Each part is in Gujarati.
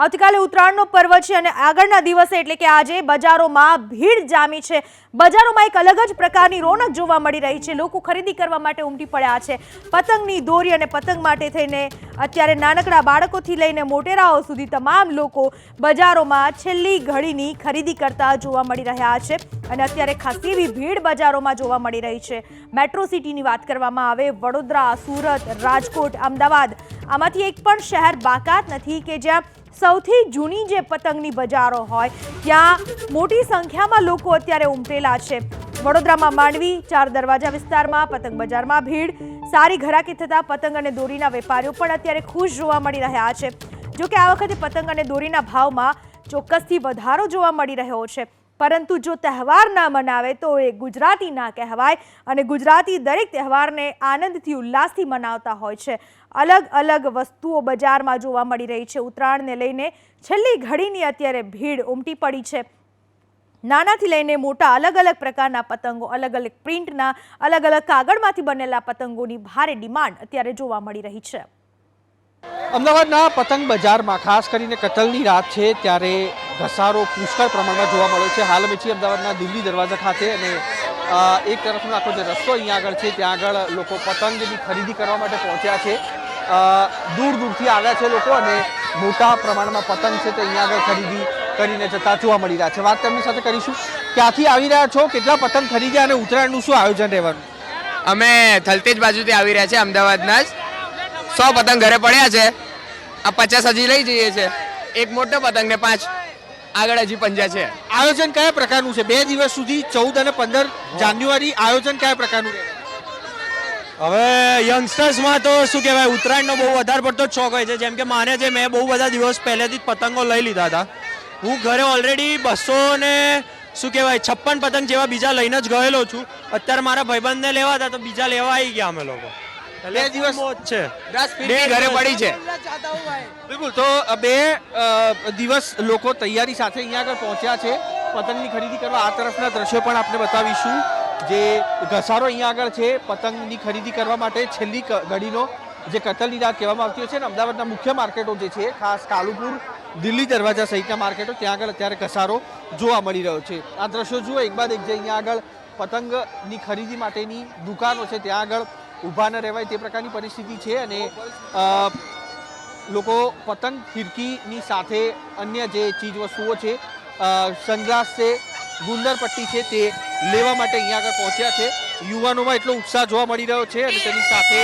આવતીકાલે ઉત્તરાયણનો પર્વ છે અને આગળના દિવસે એટલે કે આજે બજારોમાં ભીડ જામી છે. બજારોમાં એક અલગ જ પ્રકારની રોનક જોવા મળી રહી છે. લોકો ખરીદી કરવા માટે ઉમટી પડ્યા છે. પતંગની દોરી અને પતંગ માટે થઈને અત્યારે નાનકડા બાળકોથી લઈને મોટેરાઓ સુધી તમામ લોકો બજારોમાં છેલ્લી ઘડીની ખરીદી કરતા જોવા મળી રહ્યા છે અને અત્યારે ખાસી એવી ભીડ બજારોમાં જોવા મળી રહી છે. મેટ્રો સિટીની વાત કરવામાં આવે, વડોદરા, સુરત, રાજકોટ, અમદાવાદ, આમાંથી એક પણ શહેર બાકાત નથી કે જ્યાં સૌથી જૂની જે પતંગની બજારો હોય, ત્યાં મોટી સંખ્યામાં લોકો અત્યારે ઉમટેલા છે. વડોદરામાં માંડવી, ચાર દરવાજા વિસ્તારમાં, પતંગ બજારમાં ભીડ. સારી ઘરાકી થતા પતંગ અને દોરીના વેપારીઓ પણ અત્યારે ખુશ જોવા મળી રહ્યા છે. જોકે આ વખતે પતંગ અને દોરીના ભાવમાં ચોક્કસથી વધારો જોવા મળી રહ્યો છે. પરંતુ જો તહેવાર ના મનાવે તો એ ગુજરાતી ના કહેવાય અને ગુજરાતી દરેક તહેવારને આનંદથી, ઉલ્લાસથી મનાવતા હોય છે. અલગ અલગ વસ્તુઓ બજારમાં જોવા મળી રહી છે. ઉત્તરાયણને લઈને છેલ્લી ઘડીની અત્યારે ભીડ ઉમટી પડી છે. નાનાથી લઈને મોટા અલગ અલગ પ્રકારના પતંગો, અલગ અલગ પ્રિન્ટના, અલગ અલગ કાગળમાંથી બનેલા પતંગોની ભારે ડિમાન્ડ અત્યારે જોવા મળી રહી છે. અમદાવાદના પતંગ બજારમાં, ખાસ કરીને કતલની રાત છે ત્યારે ઘસારો પુષ્કળ પ્રમાણમાં જોવા મળ્યો છે. હાલ અમે છીએ અમદાવાદના દિલ્હી દરવાજા ખાતે અને એક તરફનો આખો જે રસ્તો અહીંયા આગળ છે, ત્યાં આગળ લોકો પતંગની ખરીદી કરવા માટે પહોંચ્યા છે. દૂર દૂરથી આવ્યા છે લોકો અને મોટા પ્રમાણમાં પતંગ છે તે અહીંયા આગળ ખરીદી કરીને જતા જોવા મળી રહ્યા છે. વાત તેમની સાથે કરીશું. ક્યાંથી આવી રહ્યા છો? કેટલા પતંગ ખરીદ્યા અને ઉત્તરાયણનું શું આયોજન રહેવાનું? અમે થલતેજ બાજુથી આવી રહ્યા છે અમદાવાદના જ. સો પતંગ ઘરે પડ્યા છે. આ પચાસ હજી લઈ જઈએ છે. એક મોટો પતંગ ને પાંચ. આગળ હજી પંજા છે. આયોજન કયા પ્રકારનું છે? બે દિવસ સુધી ચૌદ અને પંદર જાન્યુઆરી આયોજન કયા પ્રકારનું છે હવે યંગસ્ટર્સમાં તો શું કહેવાય ઉત્તરાયણનો બહુ વધારે પડતો જ શોખ હોય છે. જેમ કે માને છે મેં બહુ બધા દિવસ પહેલેથી જ પતંગો લઈ લીધા હતા. હું ઘરે ઓલરેડી બસો ને શું કહેવાય છપ્પન પતંગ જેવા બીજા લઈને જ ગયેલો છું. અત્યારે મારા ભાઈબંધને લેવા હતા તો બીજા લેવા આવી ગયા અમે લોકો. બે દિવસ છે. બે ઘરે પડી છે. બિલકુલ તો બે દિવસ લોકો તૈયારી સાથે અહીંયા આગળ પહોંચ્યા છે. પતંગની ખરીદી કરવા આ તરફના દ્રશ્યો પણ આપણે બતાવીશું. જે ઘસારો અહીંયા આગળ છે પતંગની ખરીદી કરવા માટે છેલ્લી ઘડીનો જે કતલની રાત કહેવામાં આવતી હોય છે ને અમદાવાદના મુખ્ય માર્કેટો જે છે ખાસ કાલુપુર દિલ્હી દરવાજા સહિતના માર્કેટો ત્યાં આગળ અત્યારે ઘસારો જોવા મળી રહ્યો છે. આ દ્રશ્યો જુઓ એક બાદ એક જે અહીંયા આગળ પતંગની ખરીદી માટેની દુકાનો છે ત્યાં આગળ ઊભા ન રહેવાય તે પ્રકારની પરિસ્થિતિ છે અને લોકો પતંગ ફિરકીની સાથે અન્ય જે ચીજ વસ્તુઓ છે સનગ્લાસ છે ગુંદરપટ્ટી છે તે લેવા માટે અહીંયા આગળ પહોંચ્યા છે. યુવાનોમાં એટલો ઉત્સાહ જોવા મળી રહ્યો છે અને તેની સાથે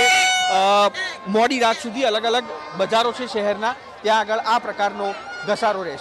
મોડી રાત સુધી અલગ અલગ બજારો છે શહેરના. ત્યાં આગળ આ પ્રકારનો ઘસારો રહેશે.